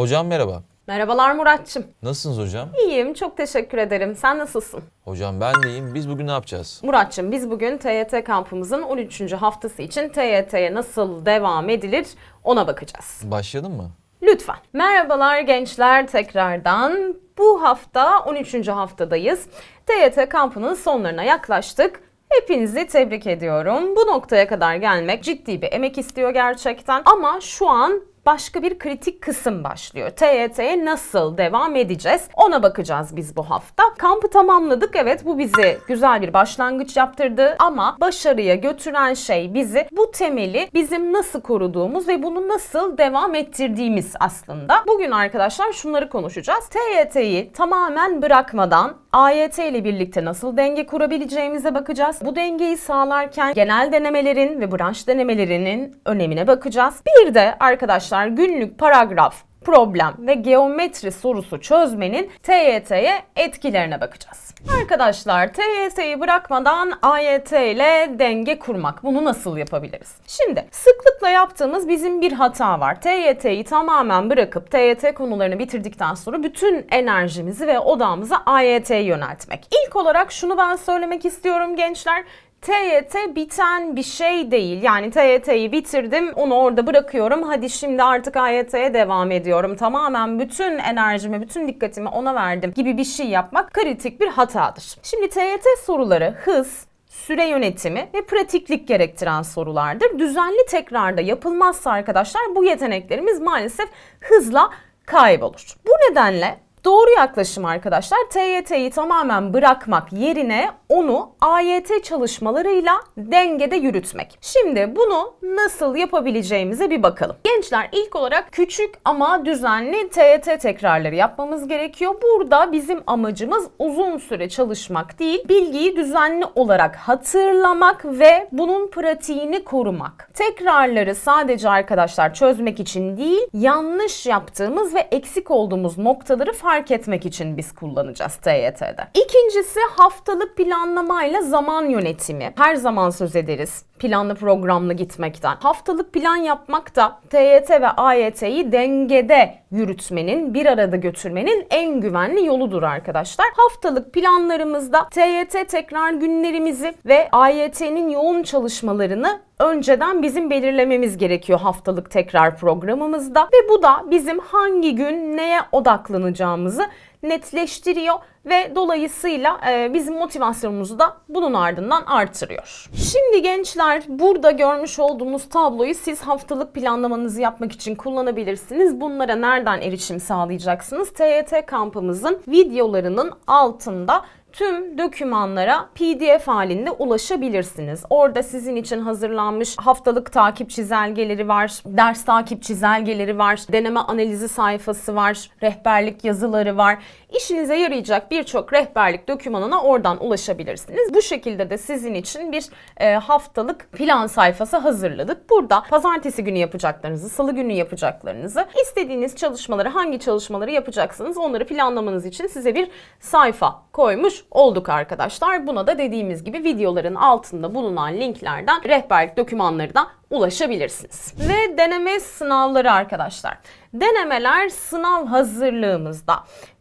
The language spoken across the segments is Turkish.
Hocam merhaba. Merhabalar Muratçım. Nasılsınız hocam? İyiyim, çok teşekkür ederim. Sen nasılsın? Hocam ben de iyiyim. Biz bugün ne yapacağız? Muratçım, biz bugün TYT kampımızın 13. haftası için TYT'ye nasıl devam edilir ona bakacağız. Başlayalım mı? Lütfen. Merhabalar gençler tekrardan. Bu hafta 13. haftadayız. TYT kampının sonlarına yaklaştık. Hepinizi tebrik ediyorum. Bu noktaya kadar gelmek ciddi bir emek istiyor gerçekten. Ama şu an başka bir kritik kısım başlıyor. TYT'ye nasıl devam edeceğiz? Ona bakacağız biz bu hafta. Kampı tamamladık. Evet bu bizi güzel bir başlangıç yaptırdı ama başarıya götüren şey bizi bu temeli bizim nasıl koruduğumuz ve bunu nasıl devam ettirdiğimiz aslında. Bugün arkadaşlar şunları konuşacağız. TYT'yi tamamen bırakmadan AYT ile birlikte nasıl denge kurabileceğimize bakacağız. Bu dengeyi sağlarken genel denemelerin ve branş denemelerinin önemine bakacağız. Bir de arkadaşlar günlük paragraf problem ve geometri sorusu çözmenin TYT'ye etkilerine bakacağız. Arkadaşlar TYT'yi bırakmadan AYT ile denge kurmak. Bunu nasıl yapabiliriz? Şimdi sıklıkla yaptığımız bizim bir hata var. TYT'yi tamamen bırakıp TYT konularını bitirdikten sonra bütün enerjimizi ve odağımızı AYT'ye yöneltmek. İlk olarak şunu ben söylemek istiyorum gençler. TYT biten bir şey değil. Yani TYT'yi bitirdim, onu orada bırakıyorum. Hadi şimdi artık AYT'ye devam ediyorum. Tamamen bütün enerjimi, bütün dikkatimi ona verdim gibi bir şey yapmak kritik bir hatadır. Şimdi TYT soruları hız, süre yönetimi ve pratiklik gerektiren sorulardır. Düzenli tekrarda yapılmazsa arkadaşlar bu yeteneklerimiz maalesef hızla kaybolur. Bu nedenle Doğru yaklaşım arkadaşlar TYT'yi tamamen bırakmak yerine onu AYT çalışmalarıyla dengede yürütmek. Şimdi bunu nasıl yapabileceğimize bir bakalım. Gençler ilk olarak küçük ama düzenli TYT tekrarları yapmamız gerekiyor. Burada bizim amacımız uzun süre çalışmak değil, bilgiyi düzenli olarak hatırlamak ve bunun pratiğini korumak. Tekrarları sadece arkadaşlar çözmek için değil, yanlış yaptığımız ve eksik olduğumuz noktaları fark etmek için biz kullanacağız TYT'de. İkincisi haftalık planlamayla zaman yönetimi. Her zaman söz ederiz planlı programlı gitmekten. Haftalık plan yapmak da TYT ve AYT'yi dengede yürütmenin, bir arada götürmenin en güvenli yoludur arkadaşlar. Haftalık planlarımızda TYT tekrar günlerimizi ve AYT'nin yoğun çalışmalarını önceden bizim belirlememiz gerekiyor haftalık tekrar programımızda ve bu da bizim hangi gün neye odaklanacağımızı netleştiriyor ve dolayısıyla e, bizim motivasyonumuzu da bunun ardından artırıyor. Şimdi gençler burada görmüş olduğunuz tabloyu siz haftalık planlamanızı yapmak için kullanabilirsiniz. Bunlara nereden erişim sağlayacaksınız? TYT kampımızın videolarının altında tüm dokümanlara PDF halinde ulaşabilirsiniz. Orada sizin için hazırlanmış haftalık takip çizelgeleri var, ders takip çizelgeleri var, deneme analizi sayfası var, rehberlik yazıları var. İşinize yarayacak birçok rehberlik dokümanına oradan ulaşabilirsiniz. Bu şekilde de sizin için bir e, haftalık plan sayfası hazırladık. Burada pazartesi günü yapacaklarınızı, salı günü yapacaklarınızı, istediğiniz çalışmaları, hangi çalışmaları yapacaksınız onları planlamanız için size bir sayfa koymuş olduk arkadaşlar. Buna da dediğimiz gibi videoların altında bulunan linklerden rehberlik dokümanları da ulaşabilirsiniz. Ve deneme sınavları arkadaşlar. Denemeler sınav hazırlığımızda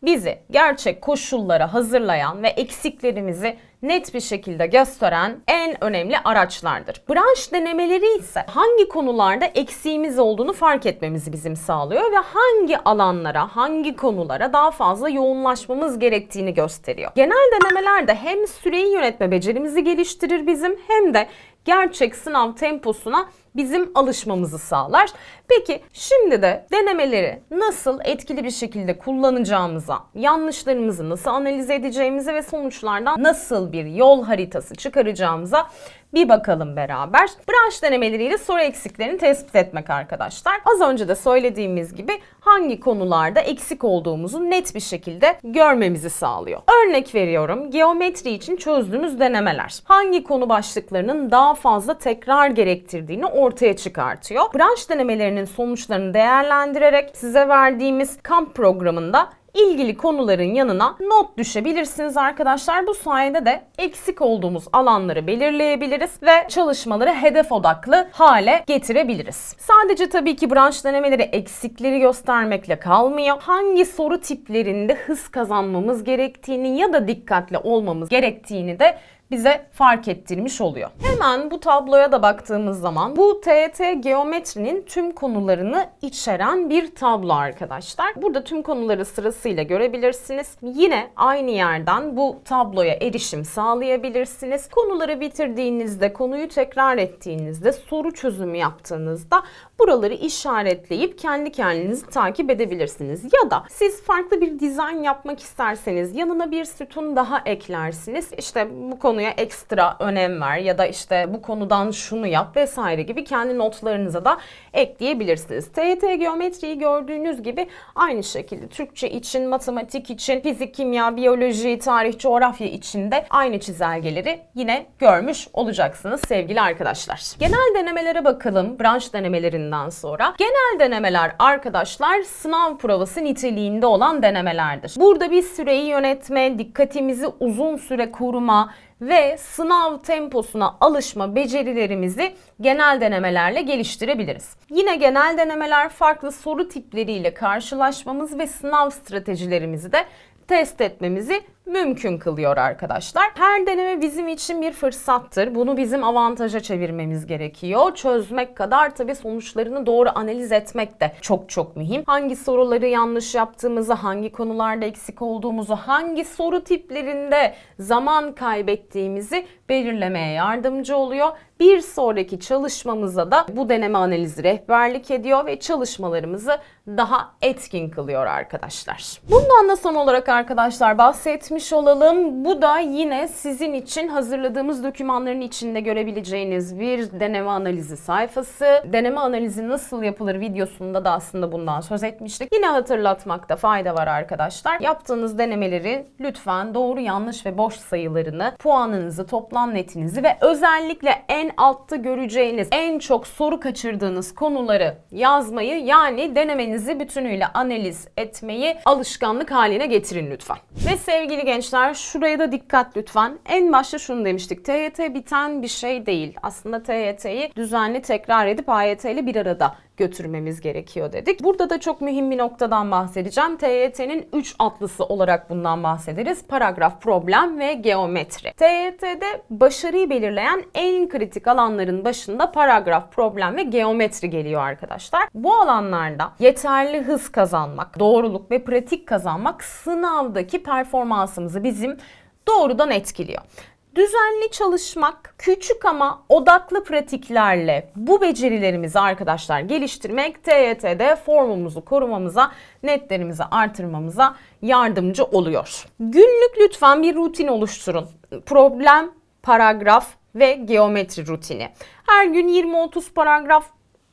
bizi gerçek koşullara hazırlayan ve eksiklerimizi net bir şekilde gösteren en önemli araçlardır. Branş denemeleri ise hangi konularda eksiğimiz olduğunu fark etmemizi bizim sağlıyor ve hangi alanlara, hangi konulara daha fazla yoğunlaşmamız gerektiğini gösteriyor. Genel denemeler de hem süreyi yönetme becerimizi geliştirir bizim hem de gerçek sınav temposuna bizim alışmamızı sağlar. Peki şimdi de denemeleri nasıl etkili bir şekilde kullanacağımıza, yanlışlarımızı nasıl analiz edeceğimize ve sonuçlardan nasıl bir yol haritası çıkaracağımıza bir bakalım beraber. Branş denemeleriyle soru eksiklerini tespit etmek arkadaşlar. Az önce de söylediğimiz gibi hangi konularda eksik olduğumuzu net bir şekilde görmemizi sağlıyor. Örnek veriyorum geometri için çözdüğümüz denemeler. Hangi konu başlıklarının daha fazla tekrar gerektirdiğini ortaya çıkartıyor. Branş denemelerinin sonuçlarını değerlendirerek size verdiğimiz kamp programında ilgili konuların yanına not düşebilirsiniz arkadaşlar. Bu sayede de eksik olduğumuz alanları belirleyebiliriz ve çalışmaları hedef odaklı hale getirebiliriz. Sadece tabii ki branş denemeleri eksikleri göstermekle kalmıyor. Hangi soru tiplerinde hız kazanmamız gerektiğini ya da dikkatli olmamız gerektiğini de bize fark ettirmiş oluyor. Hemen bu tabloya da baktığımız zaman bu TET geometrinin tüm konularını içeren bir tablo arkadaşlar. Burada tüm konuları sırasıyla görebilirsiniz. Yine aynı yerden bu tabloya erişim sağlayabilirsiniz. Konuları bitirdiğinizde, konuyu tekrar ettiğinizde, soru çözümü yaptığınızda buraları işaretleyip kendi kendinizi takip edebilirsiniz. Ya da siz farklı bir dizayn yapmak isterseniz yanına bir sütun daha eklersiniz. İşte bu konuya ekstra önem ver ya da işte bu konudan şunu yap vesaire gibi kendi notlarınıza da ekleyebilirsiniz. TYT geometriyi gördüğünüz gibi aynı şekilde Türkçe için, matematik için, fizik, kimya, biyoloji, tarih, coğrafya için de aynı çizelgeleri yine görmüş olacaksınız sevgili arkadaşlar. Genel denemelere bakalım branş denemelerinden sonra. Genel denemeler arkadaşlar sınav provası niteliğinde olan denemelerdir. Burada bir süreyi yönetme, dikkatimizi uzun süre koruma, ve sınav temposuna alışma becerilerimizi genel denemelerle geliştirebiliriz. Yine genel denemeler farklı soru tipleriyle karşılaşmamız ve sınav stratejilerimizi de test etmemizi mümkün kılıyor arkadaşlar. Her deneme bizim için bir fırsattır. Bunu bizim avantaja çevirmemiz gerekiyor. Çözmek kadar tabii sonuçlarını doğru analiz etmek de çok çok mühim. Hangi soruları yanlış yaptığımızı, hangi konularda eksik olduğumuzu, hangi soru tiplerinde zaman kaybettiğimizi belirlemeye yardımcı oluyor. Bir sonraki çalışmamıza da bu deneme analizi rehberlik ediyor ve çalışmalarımızı daha etkin kılıyor arkadaşlar. Bundan da son olarak arkadaşlar bahsetmiş olalım. Bu da yine sizin için hazırladığımız dokümanların içinde görebileceğiniz bir deneme analizi sayfası. Deneme analizi nasıl yapılır videosunda da aslında bundan söz etmiştik. Yine hatırlatmakta fayda var arkadaşlar. Yaptığınız denemeleri lütfen doğru yanlış ve boş sayılarını, puanınızı, toplam netinizi ve özellikle en altta göreceğiniz en çok soru kaçırdığınız konuları yazmayı yani denemenizi bütünüyle analiz etmeyi alışkanlık haline getirin lütfen. Ve sevgili gençler şuraya da dikkat lütfen. En başta şunu demiştik. TYT biten bir şey değil. Aslında TYT'yi düzenli tekrar edip AYT ile bir arada götürmemiz gerekiyor dedik. Burada da çok mühim bir noktadan bahsedeceğim. TYT'nin 3 atlısı olarak bundan bahsederiz. Paragraf, problem ve geometri. TYT'de başarıyı belirleyen en kritik alanların başında paragraf, problem ve geometri geliyor arkadaşlar. Bu alanlarda yeterli hız kazanmak, doğruluk ve pratik kazanmak sınavdaki performansımızı bizim doğrudan etkiliyor. Düzenli çalışmak, küçük ama odaklı pratiklerle bu becerilerimizi arkadaşlar geliştirmek TYT'de formumuzu korumamıza, netlerimizi artırmamıza yardımcı oluyor. Günlük lütfen bir rutin oluşturun. Problem, paragraf ve geometri rutini. Her gün 20-30 paragraf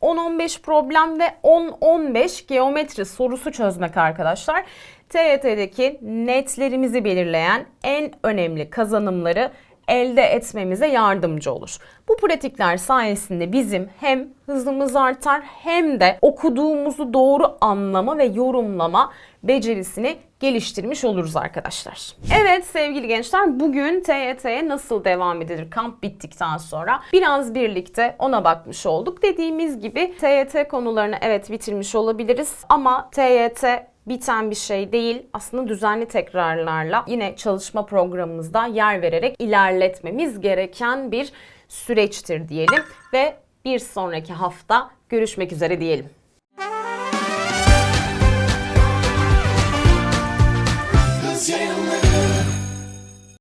10-15 problem ve 10-15 geometri sorusu çözmek arkadaşlar. TYT'deki netlerimizi belirleyen en önemli kazanımları elde etmemize yardımcı olur. Bu pratikler sayesinde bizim hem hızımız artar hem de okuduğumuzu doğru anlama ve yorumlama becerisini geliştirmiş oluruz arkadaşlar. Evet sevgili gençler bugün TYT'ye nasıl devam edilir kamp bittikten sonra biraz birlikte ona bakmış olduk. Dediğimiz gibi TYT konularını evet bitirmiş olabiliriz ama TYT biten bir şey değil. Aslında düzenli tekrarlarla yine çalışma programımızda yer vererek ilerletmemiz gereken bir süreçtir diyelim ve bir sonraki hafta görüşmek üzere diyelim.